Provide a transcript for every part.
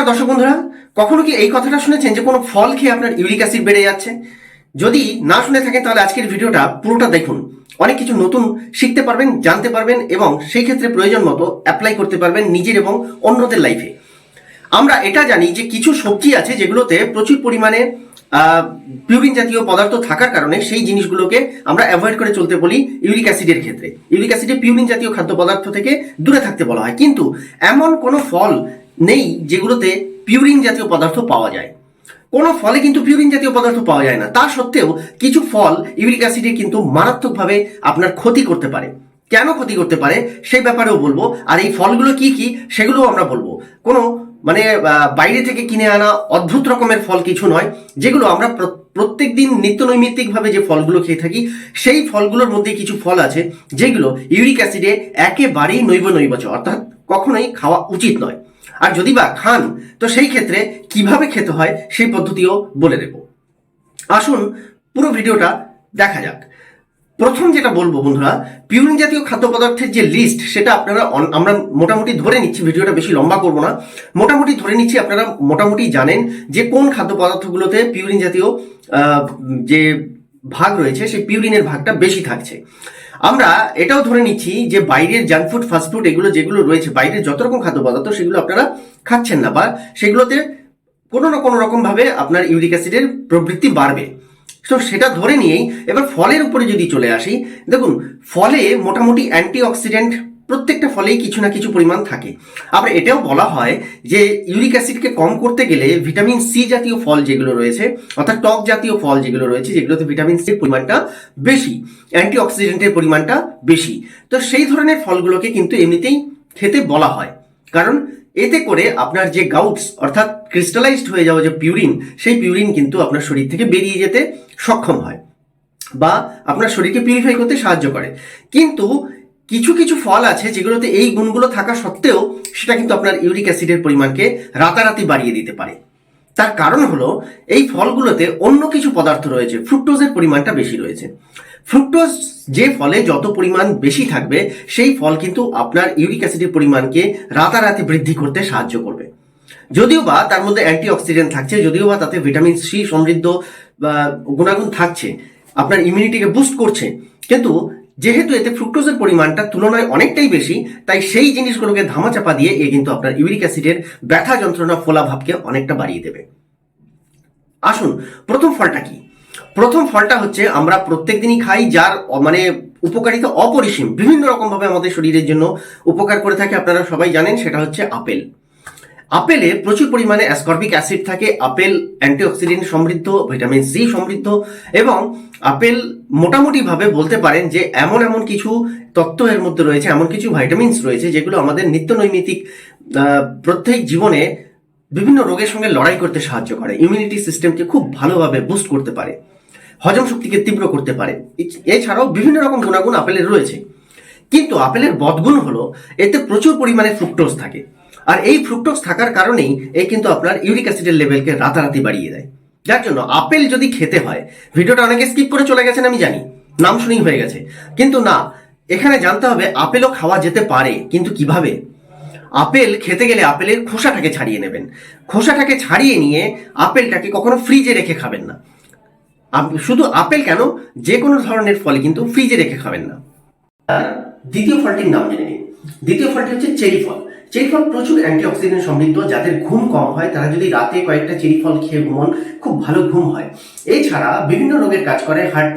নমস্কার দর্শক বন্ধুরা, কখনো কি এই কথাটা শুনেছেন যে কোনো ফল খেয়ে আপনার ইউরিক অ্যাসিড বেড়ে যাচ্ছে? যদি না শুনে থাকেন, তাহলে আজকের ভিডিওটা পুরোটা দেখুন। অনেক কিছু নতুন শিখতে পারবেন, জানতে পারবেন এবং সেই ক্ষেত্রে প্রয়োজন মতো অ্যাপ্লাই করতে পারবেন নিজের এবং অন্যদের লাইফে আমরা এটা জানি যে কিছু সবজি আছে যেগুলোতে প্রচুর পরিমাণে পিউরিন জাতীয় পদার্থ থাকার কারণে সেই জিনিসগুলোকে আমরা অ্যাভয়েড করে চলতে বলি ইউরিক অ্যাসিডের ক্ষেত্রে। ইউরিক অ্যাসিডে পিউরিন জাতীয় খাদ্য পদার্থ থেকে দূরে থাকতে বলা হয়। কিন্তু এমন কোনো ফল নেই যেগুলোতে পিউরিন জাতীয় পদার্থ পাওয়া যায়। কোনো ফলে কিন্তু পিউরিন জাতীয় পদার্থ পাওয়া যায় না। তা সত্ত্বেও কিছু ফল ইউরিক অ্যাসিডে কিন্তু মারাত্মকভাবে আপনার ক্ষতি করতে পারে। কেন ক্ষতি করতে পারে? সেই ব্যাপারেও বলব। আর এই ফলগুলো কি কি? সেগুলোও আমরা বলব। কোনো মানে বাইরে থেকে কিনে আনা অদ্ভুত রকমের ফল কিছু নয়। যেগুলো আমরা প্রত্যেক দিন নিত্য নৈমিত্তিকভাবে যে ফলগুলো খেয়ে থাকি, সেই ফলগুলোর মধ্যে কিছু ফল আছে যেগুলো ইউরিক অ্যাসিডে একেবারেই নৈব নৈবচ অর্থাৎ কখনোই খাওয়া উচিত নয়। আর যদি বা খান, তো সেই ক্ষেত্রে কীভাবে খেতে হয় সেই পদ্ধতিও বলে দেব। আসুন পুরো ভিডিওটা দেখা যাক। প্রথম যেটা বলব বন্ধুরা, পিউরিন জাতীয় খাদ্য পদার্থের যে লিস্ট সেটা আপনারা আমরা মোটামুটি ধরে নিচ্ছি, ভিডিওটা বেশি লম্বা করব না। মোটামুটি ধরে নিচ্ছি, আপনারা মোটামুটি জানেন যে কোন খাদ্য পদার্থগুলোতে পিউরিন জাতীয় যে ভাগ রয়েছে, সেই পিউরিনের ভাগটা বেশি থাকছে। আমরা এটাও ধরে নিচ্ছি যে বাইরের জাঙ্ক ফুড ফাস্টফুড এগুলো যেগুলো রয়েছে, বাইরের যত রকম খাদ্য পদার্থ সেগুলো আপনারা খাচ্ছেন না বা সেগুলোতে কোনো না কোনো রকমভাবে আপনার ইউরিক অ্যাসিডের প্রবৃত্তি বাড়বে। তো সেটা ধরে নিয়েই এবার ফলের উপরে যদি চলে আসি, দেখুন, ফলে মোটামুটি অ্যান্টিঅক্সিডেন্ট প্রত্যেকটা ফলেই কিছু না কিছু পরিমাণ থাকে। আবার এটাও বলা হয় যে ইউরিক অ্যাসিডকে কম করতে গেলে ভিটামিন সি জাতীয় ফল যেগুলো রয়েছে, অর্থাৎ টক জাতীয় ফল যেগুলো রয়েছে, যেগুলোতে ভিটামিন সির পরিমাণটা বেশি, অ্যান্টিঅক্সিডেন্টের পরিমাণটা বেশি। তো সেই ধরনের ফলগুলোকে কিন্তু এমনিতেই খেতে বলা হয়। কারণ এতে করে আপনার যে গাউটস, অর্থাৎ ক্রিস্টালাইজড হয়ে যাওয়া যে পিউরিন, সেই পিউরিন কিন্তু আপনার শরীর থেকে বেরিয়ে যেতে সক্ষম হয় বা আপনার শরীরকে পিউরিফাই করতে সাহায্য করে। কিন্তু কিছু কিছু ফল আছে যেগুলোতে এই গুণগুলো থাকা সত্ত্বেও সেটা কিন্তু আপনার ইউরিক অ্যাসিডের পরিমাণকে রাতারাতি বাড়িয়ে দিতে পারে। তার কারণ হলো, এই ফলগুলোতে অন্য কিছু পদার্থ রয়েছে, ফ্রুক্টোজের পরিমাণটা বেশি রয়েছে। ফ্রুক্টোজ যে ফলে যত পরিমাণ বেশি থাকবে, সেই ফল কিন্তু আপনার ইউরিক অ্যাসিডের পরিমাণকে রাতারাতি বৃদ্ধি করতে সাহায্য করবে। যদিও বা তার মধ্যে অ্যান্টিঅক্সিডেন্ট থাকছে, যদিও বা তাতে ভিটামিন সি সমৃদ্ধ গুণাগুণ থাকছে, আপনার ইমিউনিটিকে বুস্ট করছে, কিন্তু যেহেতু এতে ফ্রুক্টোজের পরিমাণটা তুলনায় অনেকটাই বেশি, তাই সেই জিনিসগুলোকে ধামাচাপা দিয়ে এ কিন্তু আপনার ইউরিক অ্যাসিডের ব্যথা যন্ত্রণা ফোলা ভাবকে অনেকটা বাড়িয়ে দেবে। আসুন, প্রথম ফলটা কি? প্রথম ফলটা হচ্ছে আমরা প্রত্যেক দিনই খাই যার মানে উপকারিতা অপরিসীম। বিভিন্ন রকম ভাবে আমাদের শরীরের জন্য উপকার করে থাকে, আপনারা সবাই জানেন, সেটা হচ্ছে আপেল। আপেলে প্রচুর পরিমাণে অ্যাসকর্বিক অ্যাসিড থাকে, আপেল অ্যান্টিঅক্সিডেন্ট সমৃদ্ধ ভিটামিন সি সমৃদ্ধ, এবং আপেল মোটামুটিভাবে বলতে পারেন যে এমন এমন কিছু তত্ত্ব এর মধ্যে রয়েছে, এমন কিছু ভাইটামিনস রয়েছে যেগুলো আমাদের নিত্য নৈমিত্তিক প্রত্যেক জীবনে বিভিন্ন রোগের সঙ্গে লড়াই করতে সাহায্য করে ইমিউনিটি সিস্টেমকে খুব ভালোভাবে বুস্ট করতে পারে, হজম শক্তিকে তীব্র করতে পারে। এছাড়াও বিভিন্ন রকম গুণাগুণ আপেলের রয়েছে। কিন্তু আপেলের বদগুণ হলো, এতে প্রচুর পরিমাণে ফ্রুক্টোজ থাকে। আর এই ফ্রুক্টোজ থাকার কারণেই এই কিন্তু আপনার ইউরিক অ্যাসিডের লেভেলকে রাতারাতি বাড়িয়ে দেয়। যার জন্য আপেল যদি খেতে হয়, ভিডিওটা অনেকে স্কিপ করে চলে গেছেন, আমি জানি। নাম শুনেই হয়ে গেছে। কিন্তু না, এখানে জানতে হবে আপেলও খাওয়া যেতে পারে, কিন্তু কীভাবে? আপেল খেতে গেলে আপেলের খোসাটাকে ছাড়িয়ে নেবেন। খোসাটাকে ছাড়িয়ে নিয়ে আপেলটাকে কখনো ফ্রিজে রেখে খাবেন না। শুধু আপেল কেন? যে কোনো ধরনের ফল কিন্তু ফ্রিজে রেখে খাবেন না। দ্বিতীয় ফলটির নাম জেনে নিন। দ্বিতীয় ফলটি হচ্ছে চেরি ফল। চেরি ফল প্রচুর অ্যান্টিঅক্সিডেন্ট সমৃদ্ধ, যাদের ঘুম কম হয়, তারা যদি রাতে কয়েকটা চেরি ফল খেয়ে ঘুমন, খুব ভালো ঘুম হয়। এছাড়া বিভিন্ন রোগের কাজ করে হার্ট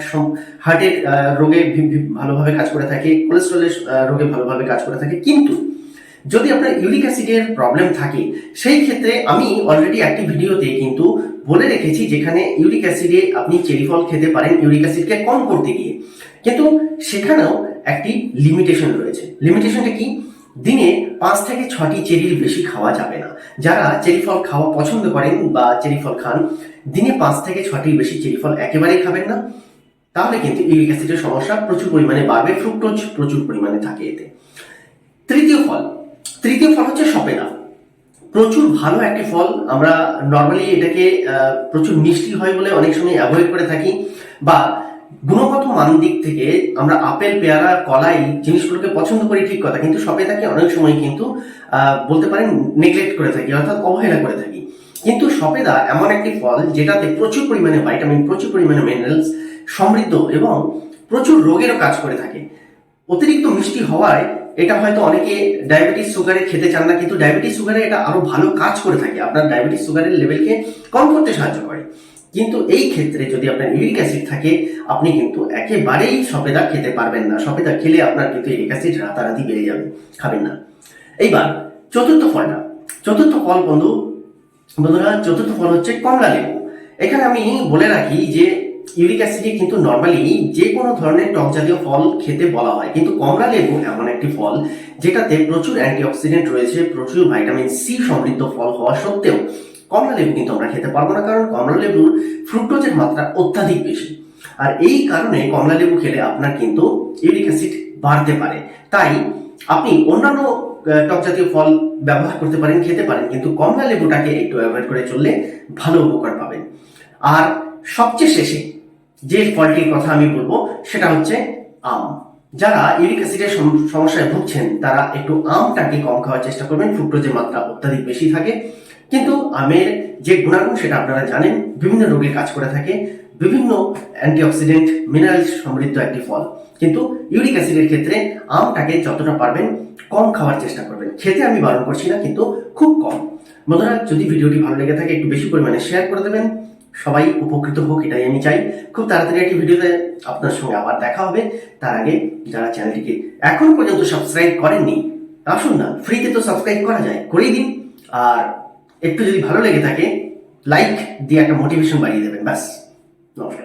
হার্টের রোগে ভালোভাবে কাজ করে থাকে কোলেস্ট্রলের রোগে ভালোভাবে কাজ করে থাকে। কিন্তু যদি আপনার ইউরিক অ্যাসিডের প্রবলেম থাকে, সেই ক্ষেত্রে আমি অলরেডি একটি ভিডিওতে কিন্তু বলে রেখেছি, যেখানে ইউরিক অ্যাসিডে আপনি চেরি ফল খেতে পারেন ইউরিক অ্যাসিডকে কম করতে গিয়ে। কিন্তু সেখানেও একটি লিমিটেশন রয়েছে। লিমিটেশনটা কি? দিনে পাঁচ থেকে ছটি চেরির বেশি খাওয়া যাবে না। যারা চেরি ফল খাওয়া পছন্দ করেন বা চেরি ফল খান, দিনে পাঁচ থেকে ছটির বেশি চেরি ফল একেবারেই খাবেন না। তাহলে কিন্তু ইউরিক অ্যাসিডের সমস্যা প্রচুর পরিমাণে বাড়বে ফ্রুক্টোজ প্রচুর পরিমাণে থাকে এতে। তৃতীয় ফল তৃতীয় ফল হচ্ছে সপেদা প্রচুর ভালো একটি ফল, আমরা নর্মালি এটাকে প্রচুর মিষ্টি হয় বলে অনেক সময় অ্যাভয়েড করে থাকি বা গুণগত মান দিক থেকে আমরা আপেল, পেয়ারা, কলাই জিনিসগুলোকে পছন্দ করি ঠিক কথা, কিন্তু সবেদাকে অনেক সময় কিন্তু বলতে পারেন নেগলেক্ট করে থাকি, অর্থাৎ অবহেলা করে থাকি। কিন্তু সবেদা এমন একটি ফল যেটাতে প্রচুর পরিমাণে ভাইটামিন প্রচুর পরিমাণে মিনারেলস সমৃদ্ধ এবং প্রচুর রোগেরও কাজ করে থাকে। অতিরিক্ত মিষ্টি হওয়ায় এটা হয়তো অনেকে ডায়াবেটিস সুগারে খেতে চান না, কিন্তু ডায়াবেটিস সুগারে এটা আরও ভালো কাজ করে থাকে। আপনার ডায়াবেটিস সুগারের লেভেলকে কম করতে সাহায্য করে। কিন্তু এই ক্ষেত্রে যদি আপনার ইউরিক অ্যাসিড থাকে, আপনি কিন্তু একেবারেই সফেদা খেতে পারবেন না। সফেদা খেলে আপনার কিন্তু ইউরিক অ্যাসিড রাতারাতি বেড়ে যাবে, খাবেন না। এইবার চতুর্থ ফলটা চতুর্থ ফল বন্ধু, বন্ধুরা, চতুর্থ ফল হচ্ছে কমলা লেবু। এখানে আমি বলে রাখি যে ইউরিক অ্যাসিডে কিন্তু নর্মালি যে কোনো ধরনের টক জাতীয় ফল খেতে বলা হয়। কিন্তু কমলা লেবু এমন একটি ফল যেটাতে প্রচুর অ্যান্টিঅক্সিডেন্ট রয়েছে, প্রচুর ভাইটামিন সি সমৃদ্ধ ফল হওয়া সত্ত্বেও। কমলা লেবু কিন্তু আমরা খেতে পারব না, কারণ কমলা লেবুর ফ্রুক্টোজের মাত্রা অত্যাধিক বেশি। আর এই কারণে কমলা লেবু খেলে আপনার কিন্তু ইউরিক অ্যাসিড বাড়তে পারে। তাই আপনি অন্যান্য টক জাতীয় ফল ব্যবহার করতে পারেন, খেতে পারেন, কিন্তু কমলা লেবুটাকে একটু অ্যাভয়েড করে চললে ভালো উপকার পাবেন। আর সবচেয়ে শেষে যে ফলটির কথা আমি বলব, সেটা হচ্ছে আম। যারা ইউরিক অ্যাসিডের সমস্যায় ভুগছেন, তারা একটু আমটাকে কম খাওয়ার চেষ্টা করবেন ফ্রুক্টোজের মাত্রা অত্যাধিক বেশি থাকে। কিন্তু আমের যে গুণাগুণ সেটা আপনারা জানেন, বিভিন্ন রোগে কাজ করে থাকে, বিভিন্ন অ্যান্টিঅক্সিডেন্ট, মিনারেলস সমৃদ্ধ একটি ফল। কিন্তু ইউরিক অ্যাসিডের ক্ষেত্রে আমটাকে যতটা পারবেন কম খাওয়ার চেষ্টা করবেন। খেতে আমি বারণ করছি না, কিন্তু খুব কম। বন্ধুরা, যদি ভিডিওটি ভালো লেগে থাকে, একটু বেশি পরিমাণে শেয়ার করে দেবেন। সবাই উপকৃত হোক, এটাই আমি চাই। খুব তাড়াতাড়ি একটি ভিডিওতে আপনার সঙ্গে আবার দেখা হবে। তার আগে যারা চ্যানেলটিকে এখন পর্যন্ত সাবস্ক্রাইব করেননি, আসুন না ফ্রিতে তো সাবস্ক্রাইব করা যায়, করেই দিন। আর একটু যদি ভালো লেগে থাকে লাইক দিয়ে একটা মোটিভেশন বাড়িয়ে দেবেন ব্যাস। নমস্কার।